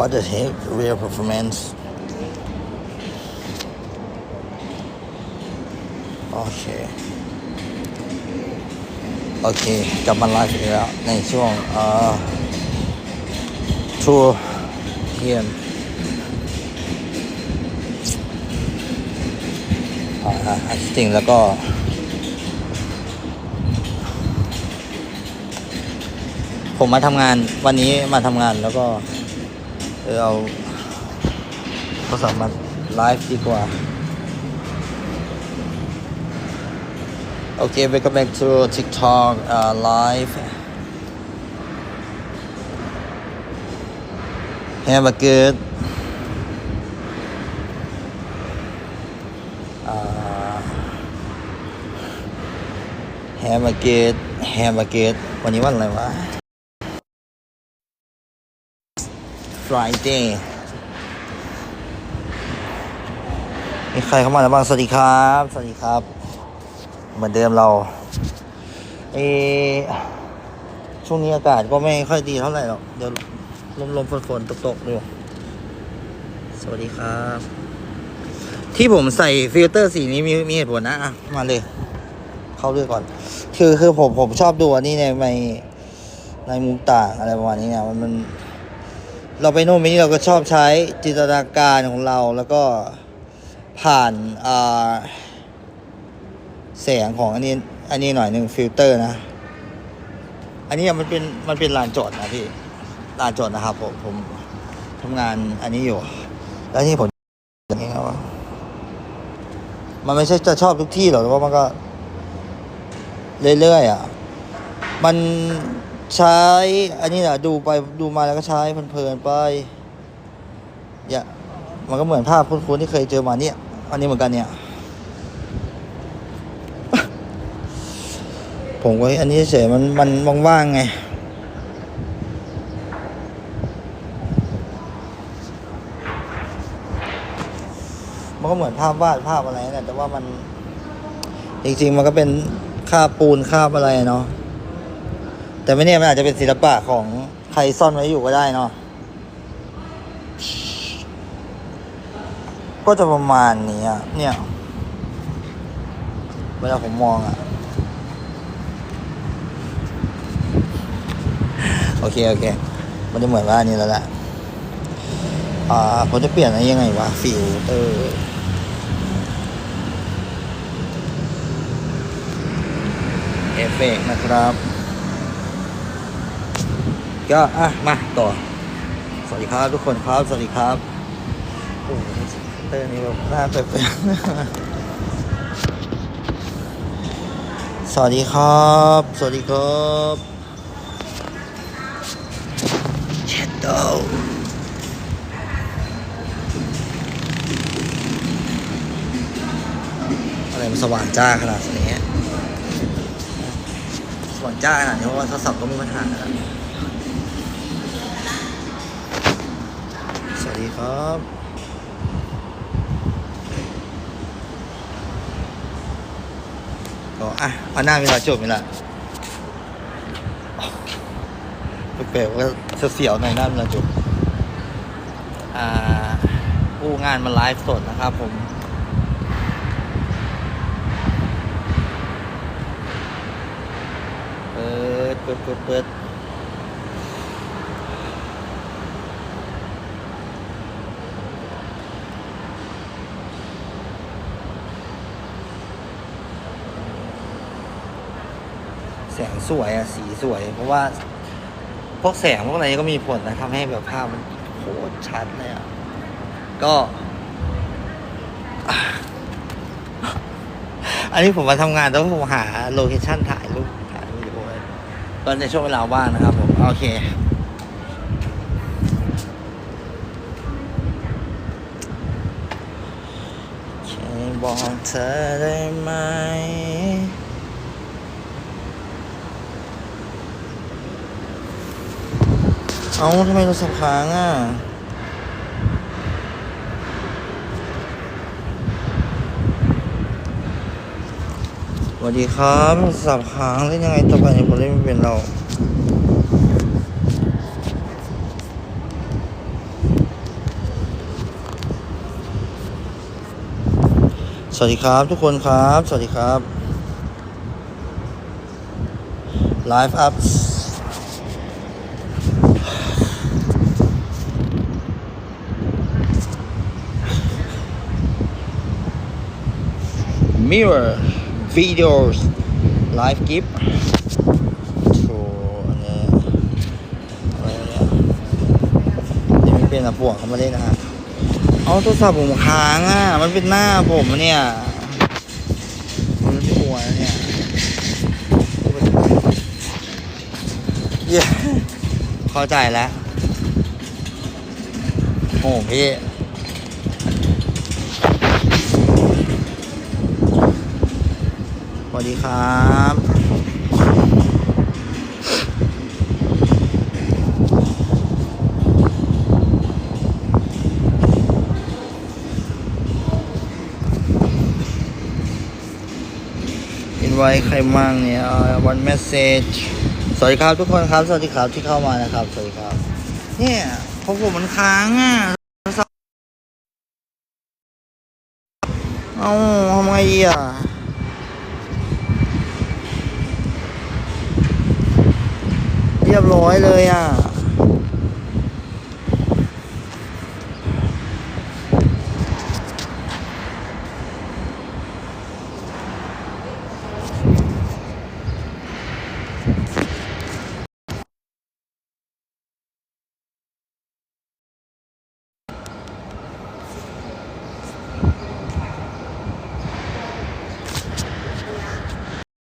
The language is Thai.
what the heck real performance โอเค โอเค กลับมาไลฟ์อีกแล้ว ในช่วงเอ่อทัวร์เยี่ยมอ่าจริงแล้วก็ผมมาทำงานวันนี้มาทำงานแล้วก็ ออเอาโทรศัพท์มาไลฟ์ดีกว่าโอเค welcome back to TikTok uh, live have a good uh, have a good have a good วันนี้วันอะไรวะ Friday มีใครเข้ามาแล้วบ้าง สวัสดีครับ สวัสดีครับ เหมือนเดิมเรา เอช่วงนี้อากาศก็ไม่ค่อยดีเท่าไหร่หรอก เดี๋ยวลมลมฝนฝนตกตกๆอยู่สวัสดีครับ ที่ผมใส่ฟิลเตอร์สีนี้มีมีเหตุผลนะอะมาเลย เข้าเรื่องก่อน คือคือผมผมชอบดูอันนี้ในในในมุมต่างอะไรประมาณนี้เนี่ยมันมัน เราไปโน่นไปนี่เราก็ชอบใช้จินตนาการของเราแล้วก็ผ่านาแสงของอันนี้อันนี้หน่อยหนึ่งฟิลเตอร์นะ อันนี้มันเป็นมันเป็นลานจอดนะพี่ลานจอดนะครับผมผมทำงานอันนี้อยู่ แล้วที่ผมอย่างนี้ครับว่ามันไม่ใช่จะชอบทุกที่หรอกแต่ว่ามันก็ เรื่อยๆอะ มัน ใช้ อันนี้แหละดูไปดูมาแล้วก็ใช้เพลินๆไปอย่ามันก็เหมือนภาพคุ้นๆที่เคยเจอมาเนี่ย อันนี้เหมือนกันเนี่ย ผมก็อันนี้เฉยมันมันว่างๆไงมันก็เหมือนภาพวาดภาพอะไรนะแต่ว่ามัน จริงๆ มันก็เป็นคาบปูนคาบอะไรเนาะ แต่ไม่เนี่ยมันอาจจะเป็นศิลปะของใครซ่อนไว้อยู่ก็ได้เนาะก็จะประมาณนี้อะเนี่ยเวลาผมมองอะ โอเค โอเค มันจะเหมือนว่านี้แล้วแหละอ่าผมจะเปลี่ยนอะไรยังไงวะฟิลเตอร์เอฟเฟกต์นะครับ ก็อะมาต่อ สวัสดีครับทุกคนครับ สวัสดีครับโอ้เตอร์นี่แบบหน้าเป๊ะๆสวัสดีครับ สวัสดีครับเช็ดโตอะไรมันสว่างจ้าขนาดนี้สว่างจ้าขนาดนี้เพราะว่าโทรศัพท์ก็มีปัญหาแล้ว ดีครับก็อะเอาหน้าเวลาจบนี่แหละแปลกๆว่าเสียวในหน้าเวลาจบอ่าผู้งานมาไลฟ์สดนะครับผมเปิดเปิดเปิดเปิด สงสวยอะสีสวย เพราะว่า พวกแสงพวกอะไรก็มีผลนะทำให้แบบภาพมันโคตรชัดเลยอะก็อันนี้ผมมาทำงานแต่ว่าผมหาโลเคชั่นถ่ายรูปถ่ายวิดีโอไว้ก็ในช่วงเวลาว่างนะครับผม โอเค บอกเธอได้ไหม เอาทำไมเราสับค้างอะ สวัสดีครับสับค้างเล่นยังไงต่อไปเนี่ยผมเล่นไม่เป็นเราสวัสดีครับทุกคนครับ สวัสดีครับไลฟ์อัพ mirror videos live gift โชว์อันนี้อะไรเนี่ยนี่ไม่เป็นอะปวกเขามาเล่นนะฮะเอาโทรศัพท์ผมค้างอะ มันเป็นหน้าผมเนี่ย มันไม่หัวนะเนี่ยเย้เข้าใจแล้วโอ้พี่ สวัสดีครับอินไว้ใครมั่งเนี่ยวันเมสเซจสวัสดีครับทุกคนครับ สวัสดีครับที่เข้ามานะครับ สวัสดีครับ เนี่ยพราะผมมันค้างอะเอาทำไงดีอะ เรียบ ร้อยเลยอะ